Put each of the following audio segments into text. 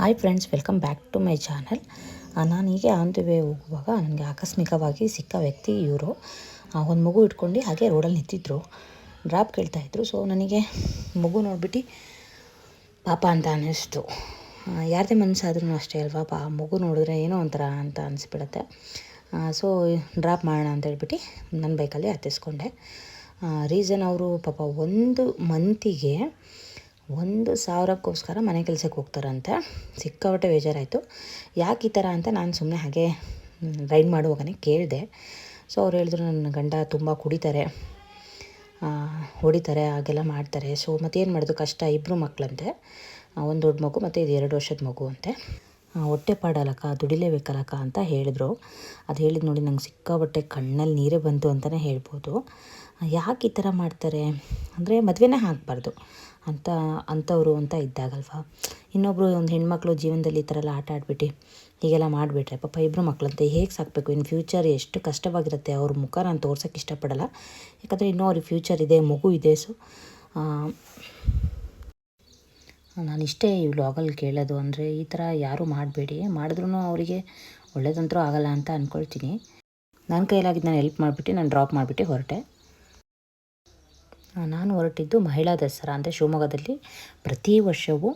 Hi friends welcome back to my channel ನಾನು ಹೀಗೆ on the way ಹೋಗುವಾಗ ನನಗೆ ಆಕಸ್ಮಿಕವಾಗಿ ಸಿಕ್ಕ ವ್ಯಕ್ತಿ ಇವರು. ಒಂದು ಮಗು ಇಟ್ಕೊಂಡು ಹಾಗೆ ರೋಡಲ್ಲಿ ನಿಂತಿದ್ದರು ಡ್ರಾಪ್ ಕೇಳ್ತಾಯಿದ್ರು ಸೊ ನನಗೆ ಮಗು ನೋಡ್ಬಿಟ್ಟು ಪಾಪ ಅಂತ ಅನ್ನಿಸ್ತು. ಯಾರದೇ ಮನಸ್ಸಾದ್ರೂ ಅಷ್ಟೇ ಅಲ್ವಾ? ಪಾ ಮಗು ನೋಡಿದ್ರೆ ಏನೋ ಒಂಥರ ಅಂತ ಅನಿಸ್ಬಿಡತ್ತೆ. ಸೊ ಡ್ರಾಪ್ ಮಾಡೋಣ ಅಂತ ಹೇಳ್ಬಿಟ್ಟು ನನ್ನ ಬೈಕಲ್ಲಿ ಹತ್ತಿಸ್ಕೊಂಡೆ. ರೀಸನ್ ಅವರು ಪಾಪ ಒಂದು ಮಂತಿಗೆ ಒಂದು ಸಾವಿರಕ್ಕೋಸ್ಕರ ಮನೆ ಕೆಲಸಕ್ಕೆ ಹೋಗ್ತಾರಂತೆ. ಸಿಕ್ಕಾಪಟ್ಟೆ ಬೇಜಾರಾಯಿತು. ಯಾಕೆ ಈ ಥರ ಅಂತ ನಾನು ಸುಮ್ಮನೆ ಹಾಗೆ ರೈಡ್ ಮಾಡುವಾಗನೇ ಕೇಳಿದೆ. ಸೊ ಅವ್ರು ಹೇಳಿದ್ರು ನನ್ನ ಗಂಡ ತುಂಬ ಕುಡಿತಾರೆ. ಹೊಡಿತಾರೆ, ಹಾಗೆಲ್ಲ ಮಾಡ್ತಾರೆ. ಸೊ ಮತ್ತೇನು ಮಾಡೋದು? ಕಷ್ಟ. ಇಬ್ಬರು ಮಕ್ಕಳಂತೆ ಒಂದು ದೊಡ್ಡ ಮಗು ಮತ್ತು ಇದು ಎರಡು ವರ್ಷದ ಮಗು ಅಂತೆ. ಹೊಟ್ಟೆ ಪಾಡಲಕ್ಕ ದುಡಿಲೇಬೇಕಲ್ಲಕ್ಕ ಅಂತ ಹೇಳಿದ್ರು. ಅದು ಹೇಳಿದ ನೋಡಿ ನಂಗೆ ಸಿಕ್ಕಾಬಟ್ಟೆ ಕಣ್ಣಲ್ಲಿ ನೀರೇ ಬಂತು ಅಂತಲೇ ಹೇಳ್ಬೋದು. ಯಾಕೆ ಈ ಥರ ಮಾಡ್ತಾರೆ? ಅಂದರೆ ಮದುವೆನೇ ಆಗಬಾರ್ದು. ಅಂತ ಅಂಥವ್ರು ಅಂತ ಇದ್ದಾಗಲ್ವ? ಇನ್ನೊಬ್ಬರು ಒಂದು ಹೆಣ್ಮಕ್ಳು ಜೀವನದಲ್ಲಿ ಈ ಥರ ಎಲ್ಲ ಆಟ ಆಡ್ಬಿಟ್ಟು ಹೀಗೆಲ್ಲ ಮಾಡಿಬಿಟ್ರೆ ಪಾಪ ಇಬ್ಬರು ಮಕ್ಕಳಂತೆ ಹೇಗೆ ಸಾಕಬೇಕು? ಇನ್ನು ಫ್ಯೂಚರ್ ಎಷ್ಟು ಕಷ್ಟವಾಗಿರುತ್ತೆ? ಅವ್ರ ಮುಖ ನಾನು ತೋರ್ಸೋಕ್ಕೆ ಇಷ್ಟಪಡಲ್ಲ. ಯಾಕಂದರೆ ಇನ್ನೂ ಅವ್ರಿಗೆ ಫ್ಯೂಚರ್ ಇದೆ, ಮಗು ಇದೆ, ಸೊ ನಾನು ಇಷ್ಟೇ ಈ ವ್ಲಾಗಲ್ಲಿ ಕೇಳೋದು ಅಂದರೆ ಈ ಥರ ಯಾರೂ ಮಾಡಬೇಡಿ. ಮಾಡಿದ್ರೂ ಅವರಿಗೆ ಒಳ್ಳೇದಂತರೂ ಆಗಲ್ಲ ಅಂತ ಅಂದ್ಕೊಳ್ತೀನಿ ನನ್ನ ಕೈಲಾಗಿದ್ದು ನಾನು ಹೆಲ್ಪ್ ಮಾಡಿಬಿಟ್ಟು, ನಾನು ಡ್ರಾಪ್ ಮಾಡಿಬಿಟ್ಟು ಹೊರಟೆ. ನಾನು ಹೊರಟಿದ್ದು ಮಹಿಳಾ ದಸರಾ ಅಂದರೆ ಶಿವಮೊಗ್ಗದಲ್ಲಿ. ಪ್ರತಿ ವರ್ಷವೂ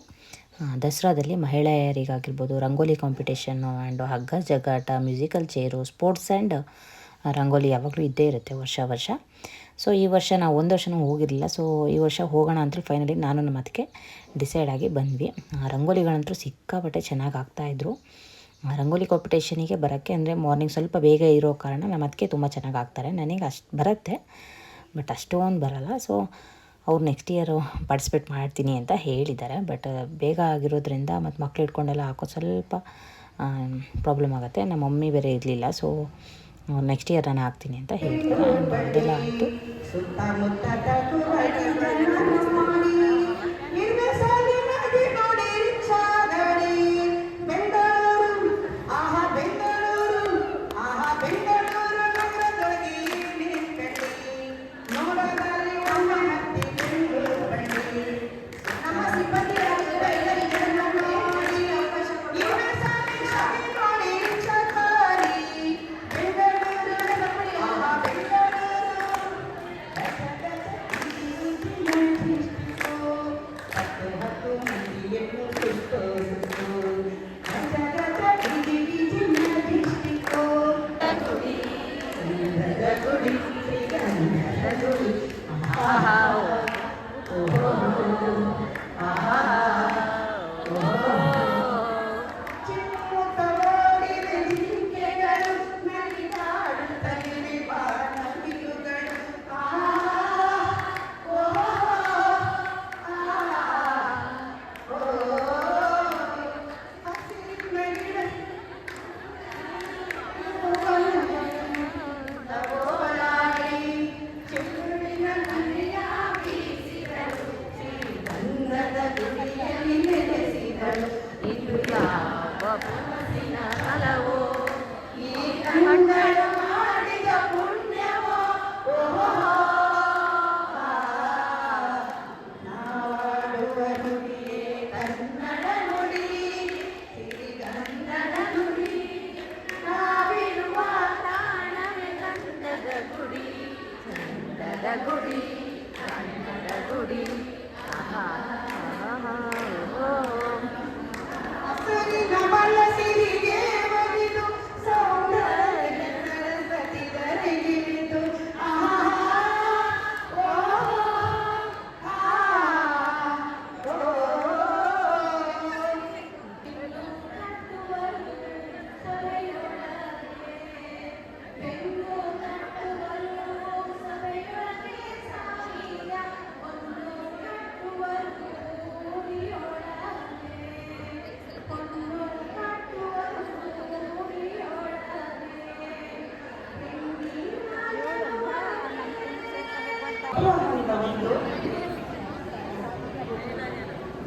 ದಸರಾದಲ್ಲಿ ಮಹಿಳೆಯರಿಗಾಗಿರ್ಬೋದು, ರಂಗೋಲಿ ಕಾಂಪಿಟೇಷನ್ನು ಆ್ಯಂಡ್ ಹಗ್ಗ ಜಗ್ಗಾಟ musical chair sports and rangoli ಯಾವಾಗಲೂ ಇದ್ದೇ ಇರುತ್ತೆ ವರ್ಷ ವರ್ಷ. ಸೊ ಈ ವರ್ಷ ನಾವು ಒಂದು ವರ್ಷನೂ ಹೋಗಿರಲಿಲ್ಲ. ಸೊ ಈ ವರ್ಷ ಹೋಗೋಣ ಅಂತ ಫೈನಲಿ ನಾನು ನಮ್ಮ ಅದಕ್ಕೆ ಡಿಸೈಡ್ ಆಗಿ ಬಂದ್ವಿ. ರಂಗೋಲಿಗಳಂತೂ ಸಿಕ್ಕಾಪಟ್ಟೆ ಚೆನ್ನಾಗಿ ಆಗ್ತಾಯಿದ್ರು ರಂಗೋಲಿ ಕಾಂಪಿಟೇಷನಿಗೆ ಬರೋಕ್ಕೆ ಅಂದರೆ ಮಾರ್ನಿಂಗ್ ಸ್ವಲ್ಪ ಬೇಗ ಇರೋ ಕಾರಣ ನಮ್ಮ ಅದಕ್ಕೆ ತುಂಬ ಚೆನ್ನಾಗಿ ಆಗ್ತಾರೆ. ನನಗೆ ಅಷ್ಟು ಬರುತ್ತೆ. ಬಟ್ ಅಷ್ಟೊಂದು ಬರಲ್ಲ. ಸೊ ಅವ್ರು ನೆಕ್ಸ್ಟ್ ಇಯರು ಪಾರ್ಟಿಸಿಪೇಟ್ ಮಾಡ್ತೀನಿ ಅಂತ ಹೇಳಿದ್ದಾರೆ. ಬಟ್ ಬೇಗ ಆಗಿರೋದ್ರಿಂದ ಮತ್ತು ಮಕ್ಳು ಇಟ್ಕೊಂಡೆಲ್ಲ ಹಾಕೋ ಸ್ವಲ್ಪ ಪ್ರಾಬ್ಲಮ್ ಆಗುತ್ತೆ. ನಮ್ಮ ಮಮ್ಮಿ ಬೇರೆ ಇರಲಿಲ್ಲ. ಸೊ ನೆಕ್ಸ್ಟ್ ಇಯರ್ ನಾನು ಹಾಕ್ತೀನಿ ಅಂತ ಹೇಳ್ತಾರೆ. ಅದೆಲ್ಲ ಆಯಿತು. Calvary.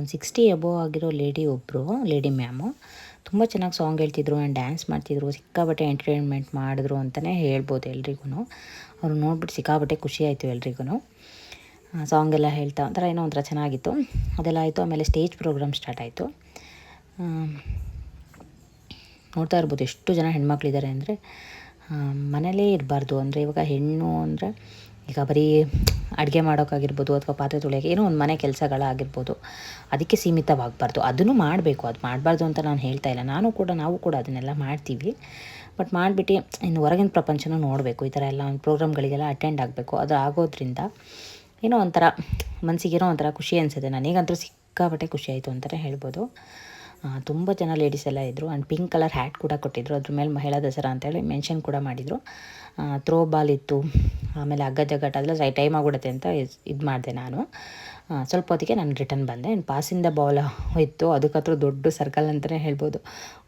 ಒಂದು ಸಿಕ್ಸ್ಟಿ ಎಬೋವ್ ಆಗಿರೋ ಲೇಡಿ ಒಬ್ಬರು ಲೇಡಿ ಮ್ಯಾಮು. ತುಂಬ ಚೆನ್ನಾಗಿ ಸಾಂಗ್ ಹೇಳ್ತಿದ್ರು ಆ್ಯಂಡ್ ಡ್ಯಾನ್ಸ್ ಮಾಡ್ತಿದ್ರು ಸಿಕ್ಕಾಬಟ್ಟೆ ಎಂಟರ್ಟೈನ್ಮೆಂಟ್ ಮಾಡಿದ್ರು ಅಂತಲೇ ಹೇಳ್ಬೋದು ಎಲ್ರಿಗೂ ಅವ್ರು ನೋಡ್ಬಿಟ್ಟು ಸಿಕ್ಕಾಬಟ್ಟೆ ಖುಷಿ ಆಯಿತು ಎಲ್ರಿಗೂ ಸಾಂಗ್ ಎಲ್ಲ ಹೇಳ್ತಾ ಒಂಥರ ಏನೋ ಒಂಥರ ಚೆನ್ನಾಗಿತ್ತು. ಅದೆಲ್ಲ ಆಯಿತು, ಆಮೇಲೆ ಸ್ಟೇಜ್ ಪ್ರೋಗ್ರಾಮ್ ಸ್ಟಾರ್ಟ್ ಆಯಿತು. ನೋಡ್ತಾ ಇರ್ಬೋದು ಎಷ್ಟು ಜನ ಹೆಣ್ಮಕ್ಳಿದ್ದಾರೆ ಅಂದರೆ ಮನೇಲೇ ಇರಬಾರ್ದು. ಅಂದರೆ ಇವಾಗ ಹೆಣ್ಣು ಅಂದರೆ ಈಗ ಬರೀ ಅಡುಗೆ ಮಾಡೋಕ್ಕಾಗಿರ್ಬೋದು ಅಥವಾ ಪಾತ್ರೆ ತೊಳೆಯೋಕೆ ಏನೋ ಒಂದು ಮನೆ ಕೆಲಸಗಳಾಗಿರ್ಬೋದು ಅದಕ್ಕೆ ಸೀಮಿತವಾಗಬಾರ್ದು. ಅದನ್ನು ಮಾಡಬೇಕು. ಅದು ಮಾಡಬಾರ್ದು ಅಂತ ನಾನು ಹೇಳ್ತಾ ಇಲ್ಲ. ನಾನು ಕೂಡ, ನಾವು ಕೂಡ ಅದನ್ನೆಲ್ಲ ಮಾಡ್ತೀವಿ. ಬಟ್ ಮಾಡಿಬಿಟ್ಟು ಇನ್ನು ಹೊರಗಿನ ಪ್ರಪಂಚನೂ ನೋಡಬೇಕು. ಈ ಥರ ಎಲ್ಲ ಒಂದು ಪ್ರೋಗ್ರಾಮ್ಗಳಿಗೆಲ್ಲ ಅಟೆಂಡ್ ಆಗಬೇಕು. ಅದು ಆಗೋದ್ರಿಂದ ಏನೋ ಒಂಥರ ಮನಸ್ಸಿಗೇನೋ ಒಂಥರ ಖುಷಿ ಅನಿಸುತ್ತೆ. ನನಗಂತೂ ಸಿಕ್ಕಾಪಟ್ಟೆ ಖುಷಿ ಆಯಿತು ಅಂತಲೇ ಹೇಳ್ಬೋದು. ತುಂಬ ಜನ ಲೇಡೀಸ್ ಎಲ್ಲ ಇದ್ದರು ಆ್ಯಂಡ್ ಪಿಂಕ್ ಕಲರ್ ಹ್ಯಾಟ್ ಕೂಡ ಕೊಟ್ಟಿದ್ದರು ಅದ್ರ ಮೇಲೆ ಮಹಿಳಾ ದಸರಾ ಅಂತೇಳಿ ಮೆನ್ಷನ್ ಕೂಡ ಮಾಡಿದರು. ಥ್ರೋ ಬಾಲ್ ಇತ್ತು. ಆಮೇಲೆ ಅಗ್ಗ ಜಗ್ಗಾಟ ಅದೆಲ್ಲ ಸೈ ಟೈಮ್ ಆಗಿಬಿಡುತ್ತೆ ಅಂತ ಇದು ಮಾಡಿದೆ ನಾನು. ಸ್ವಲ್ಪ ಹೊತ್ತಿಗೆ ನಾನು ರಿಟರ್ನ್ ಬಂದೆ. ಆ್ಯಂಡ್ ಪಾಸಿಂದ ಬಾಲ್ ಇತ್ತು. ಅದಕ್ಕತ್ರ ದೊಡ್ಡ ಸರ್ಕಲ್ ಅಂತಲೇ ಹೇಳ್ಬೋದು.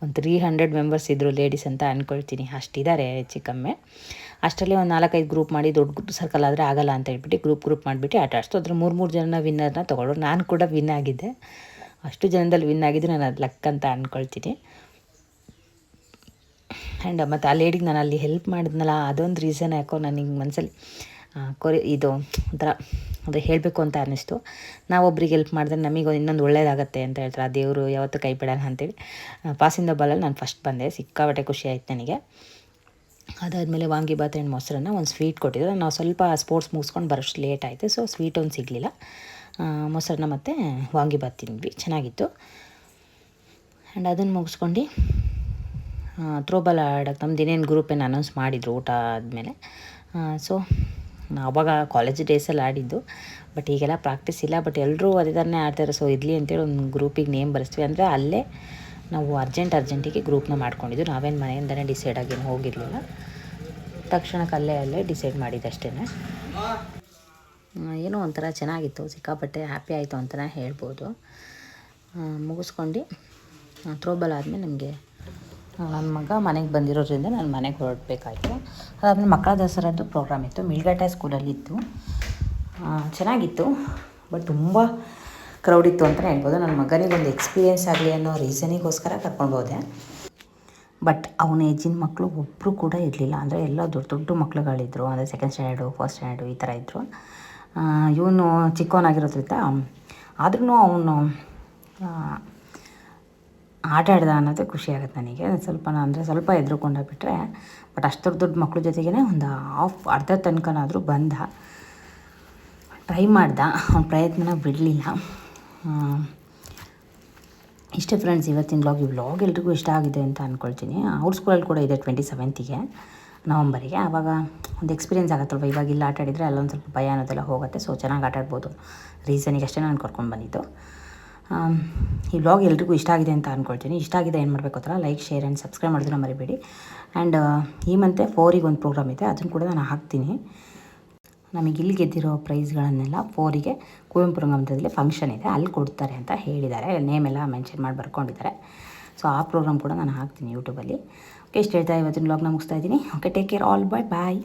ಒಂದು ತ್ರೀ ಹಂಡ್ರೆಡ್ ಮೆಂಬರ್ಸ್ ಇದ್ದರು ಲೇಡೀಸ್ ಅಂತ ಅಂದ್ಕೊಳ್ತೀನಿ ಅಷ್ಟಿದ್ದಾರೆ ಹೆಚ್ಚು ಕಮ್ಮಿ ಅಷ್ಟರಲ್ಲಿ ಒಂದು ನಾಲ್ಕೈದು ಗ್ರೂಪ್ ಮಾಡಿ ದೊಡ್ಡ ಸರ್ಕಲ್ ಆದರೆ ಆಗಲ್ಲ ಅಂತ ಹೇಳ್ಬಿಟ್ಟು ಗ್ರೂಪ್ ಗ್ರೂಪ್ ಮಾಡಿಬಿಟ್ಟು ಆಟ ಆಡಿಸ್ತು. ಅದ್ರ ಮೂರು ಮೂರು ಜನ ವಿನ್ನರ್ನ ತೊಗೊಂಡು ನಾನು ಕೂಡ ವಿನ್ ಆಗಿದ್ದೆ. ಅಷ್ಟು ಜನದಲ್ಲಿ ವಿನ್ ಆಗಿದ್ದು ನಾನು ಅದು ಲಕ್ ಅಂತ ಅಂದ್ಕೊಳ್ತೀನಿ ಆ್ಯಂಡ್ ಮತ್ತು ಆ ಲೇಡಿಗೆ ನಾನು ಅಲ್ಲಿ ಹೆಲ್ಪ್ ಮಾಡಿದ್ನಲ್ಲ, ಅದೊಂದು ರೀಸನ್ ಯಾಕೋ ನನಗೆ ಮನಸ್ಸಲ್ಲಿ ಕೊರಿ, ಇದು ಒಂಥರ ಅಂದರೆ ಹೇಳಬೇಕು ಅಂತ ಅನ್ನಿಸ್ತು. ನಾವೊಬ್ರಿಗೆ ಹೆಲ್ಪ್ ಮಾಡಿದ್ರೆ ನಮಗೆ ಇನ್ನೊಂದು ಒಳ್ಳೇದಾಗತ್ತೆ ಅಂತ ಹೇಳ್ತಾರೆ. ಆ ದೇವರು ಯಾವತ್ತೂ ಕೈ ಬಿಡೋಣ ಅಂತೇಳಿ ಪಾಸಿಂದ ಬಾಲಲ್ಲಿ ನಾನು ಫಸ್ಟ್ ಬಂದೆ. ಸಿಕ್ಕಾಬಟ್ಟೆ ಖುಷಿ ಆಯ್ತು ನನಗೆ. ಅದಾದಮೇಲೆ ವಾಂಗಿಬಾತ್ ಆ್ಯಂಡ್ ಮೊಸರನ್ನ ಒಂದು ಸ್ವೀಟ್ ಕೊಟ್ಟಿದ್ರು. ನಾವು ಸ್ವಲ್ಪ ಸ್ಪೋರ್ಟ್ಸ್ ಮುಗಿಸ್ಕೊಂಡು ಬರೋಷ್ಟು ಲೇಟ್ ಆಯಿತು. ಸೊ ಸ್ವೀಟ್ ಒಂದು ಸಿಗಲಿಲ್ಲ. ಮೊಸರನ್ನ ಮತ್ತು ವಾಂಗಿಬಾತ್ ತಿಂದ್ವಿ. ಚೆನ್ನಾಗಿತ್ತು. ಆ್ಯಂಡ್ ಅದನ್ನು ಮುಗಿಸ್ಕೊಂಡು ಥ್ರೋಬಾಲ್ ಆಡೋಕ್ಕೆ ನಮ್ದು ಇನ್ನೇನು ಗ್ರೂಪ್ ಏನು ಅನೌನ್ಸ್ ಮಾಡಿದರು ಊಟ ಆದಮೇಲೆ. ಸೊ ಅವಾಗ ಕಾಲೇಜ್ ಡೇಸಲ್ಲಿ ಆಡಿದ್ದು. ಬಟ್ ಈಗೆಲ್ಲ ಪ್ರಾಕ್ಟೀಸ್ ಇಲ್ಲ. ಬಟ್ ಎಲ್ಲರೂ ಅದೇ ಥರನೇ ಆಡ್ತಾರೆ ಸೊ ಇರಲಿ ಅಂತೇಳಿ ಒಂದು ಗ್ರೂಪಿಗೆ ನೇಮ್ ಬರೆಸ್ತೀವಿ. ಅಂದರೆ ಅಲ್ಲೇ ನಾವು ಅರ್ಜೆಂಟ್ ಅರ್ಜೆಂಟಿಗೆ ಗ್ರೂಪ್ನ ಮಾಡ್ಕೊಂಡಿದ್ದು. ನಾವೇನು ಮನೆಯಿಂದನೇ ಡಿಸೈಡ್ ಆಗೇನು ಹೋಗಿರಲಿಲ್ಲ. ತಕ್ಷಣಕ್ಕೆ ಅಲ್ಲೇ ಅಲ್ಲೇ ಡಿಸೈಡ್ ಮಾಡಿದ್ದಷ್ಟೇ ಏನೋ ಒಂಥರ ಚೆನ್ನಾಗಿತ್ತು, ಸಿಕ್ಕಾಪಟ್ಟೆ ಹ್ಯಾಪಿ ಆಯಿತು ಅಂತಲೇ ಹೇಳ್ಬೋದು. ಮುಗಿಸ್ಕೊಂಡು ಥ್ರೋಬಾಲ್ ಆದಮೇಲೆ ನಮಗೆ ನನ್ನ ಮಗ ಮನೆಗೆ ಬಂದಿರೋದ್ರಿಂದ ನಾನು ಮನೆಗೆ ಹೊರಡಬೇಕಾಯ್ತು. ಅದಾದಮೇಲೆ ಮಕ್ಕಳ ದಸರಾದ್ದು ಪ್ರೋಗ್ರಾಮ್ ಇತ್ತು, ಮಿಲ್ಗಟ್ಟೆ ಸ್ಕೂಲಲ್ಲಿತ್ತು ಚೆನ್ನಾಗಿತ್ತು ಬಟ್ ತುಂಬ ಕ್ರೌಡ್ ಇತ್ತು ಅಂತಲೇ ಹೇಳ್ಬೋದು. ನನ್ನ ಮಗನಿಗೆ ಒಂದು ಎಕ್ಸ್ಪೀರಿಯೆನ್ಸ್ ಆಗಲಿ ಅನ್ನೋ ರೀಸನಿಗೋಸ್ಕರ ಕರ್ಕೊಂಡು ಹೋದೆ. ಬಟ್ ಅವನ ಏಜಿನ ಮಕ್ಕಳು ಒಬ್ಬರು ಕೂಡ ಇರಲಿಲ್ಲ. ಅಂದರೆ ಎಲ್ಲ ದೊಡ್ಡ ದೊಡ್ಡ ಮಕ್ಕಳುಗಳಿದ್ರು ಅಂದರೆ ಸೆಕೆಂಡ್ ಸ್ಟ್ಯಾಂಡರ್ಡು ಫಸ್ಟ್ ಸ್ಟ್ಯಾಂಡರ್ಡು ಈ ಥರ ಇದ್ದರು ಇವನು ಚಿಕ್ಕವನಾಗಿರೋದ್ರಿಂದ ಆದ್ರೂ ಅವನು ಆಟ ಆಡ್ದ ಅನ್ನೋದೇ ಖುಷಿ ಆಗುತ್ತೆ ನನಗೆ. ಸ್ವಲ್ಪ ಅಂದರೆ ಸ್ವಲ್ಪ ಎದುರುಕೊಂಡ ಬಿಟ್ಟರೆ ಬಟ್ ಅಷ್ಟು ದೊಡ್ಡ ಮಕ್ಕಳ ಜೊತೆಗೇ ಒಂದು ಹಾಫ್ ಅರ್ಧ ತನಕನಾದರೂ ಬಂದ. ಟ್ರೈ ಮಾಡ್ದ, ಅವ್ನ ಪ್ರಯತ್ನನ ಬಿಡಲಿಲ್ಲ. ಇಷ್ಟೇ ಫ್ರೆಂಡ್ಸ್ ಇವತ್ತಿನ ಬ್ಲಾಗ್ ಈ ವ್ಲಾಗ್ ಎಲ್ರಿಗೂ ಇಷ್ಟ ಆಗಿದೆ ಅಂತ ಅಂದ್ಕೊಳ್ತೀನಿ ಅವ್ರ ಸ್ಕೂಲಲ್ಲಿ ಕೂಡ ಇದೆ ಟ್ವೆಂಟಿ ಸೆವೆಂತಿಗೆ ನವಂಬರಿಗೆ. ಆವಾಗ ಒಂದು ಎಕ್ಸ್ಪೀರಿಯೆನ್ಸ್ ಆಗುತ್ತಲ್ವ? ಇವಾಗ ಇಲ್ಲಿ ಆಟ ಆಡಿದರೆ ಅಲ್ಲೊಂದು ಸ್ವಲ್ಪ ಭಯ ಅನ್ನೋದೆಲ್ಲ ಹೋಗುತ್ತೆ. ಸೊ ಚೆನ್ನಾಗಿ ಆಟ ಆಡ್ಬೋದು. ರೀಸನಿಗೆ ಅಷ್ಟೇ ನಾನು ಕರ್ಕೊಂಡು ಬಂದಿದ್ದು. ಈ ವ್ಲಾಗ್ ಎಲ್ರಿಗೂ ಇಷ್ಟ ಆಗಿದೆ ಅಂತ ಅಂದ್ಕೊಳ್ತೀನಿ ಇಷ್ಟ ಆಗಿದೆ ಏನು ಮಾಡಬೇಕು ಥರ ಲೈಕ್ ಶೇರ್ ಆ್ಯಂಡ್ ಸಬ್ಸ್ಕ್ರೈಬ್ ಮಾಡೋದನ್ನ ಮರಿಬೇಡಿ. ಆ್ಯಂಡ್ ಈ ಮಂತೆ ಫೋರಿಗೆ ಒಂದು ಪ್ರೋಗ್ರಾಮ್ ಇದೆ. ಅದನ್ನು ಕೂಡ ನಾನು ಹಾಕ್ತೀನಿ. ನಮಗೆ ಇಲ್ಲಿ ಗೆದ್ದಿರೋ ಪ್ರೈಸ್ಗಳನ್ನೆಲ್ಲ ಫೋರಿಗೆ ಕುವೆಂಪು ರಂಗಮಂದಿರದಲ್ಲಿ ಫಂಕ್ಷನ್ ಇದೆ. ಅಲ್ಲಿ ಕೊಡ್ತಾರೆ ಅಂತ ಹೇಳಿದ್ದಾರೆ. ನೇಮ್ ಎಲ್ಲ ಮೆನ್ಷನ್ ಮಾಡಿ ಬರ್ಕೊಂಡಿದ್ದಾರೆ. ಸೊ ಆ ಪ್ರೋಗ್ರಾಮ್ ಕೂಡ ನಾನು ಹಾಕ್ತೀನಿ ಯೂಟ್ಯೂಬಲ್ಲಿ ಇಷ್ಟು ಹೇಳ್ತಾ ಇವತ್ತಿನ ಬ್ಲಾಗ್ನ ಮುಗಿಸ್ತಾ ಇದ್ದೀನಿ. Okay take care all bye bye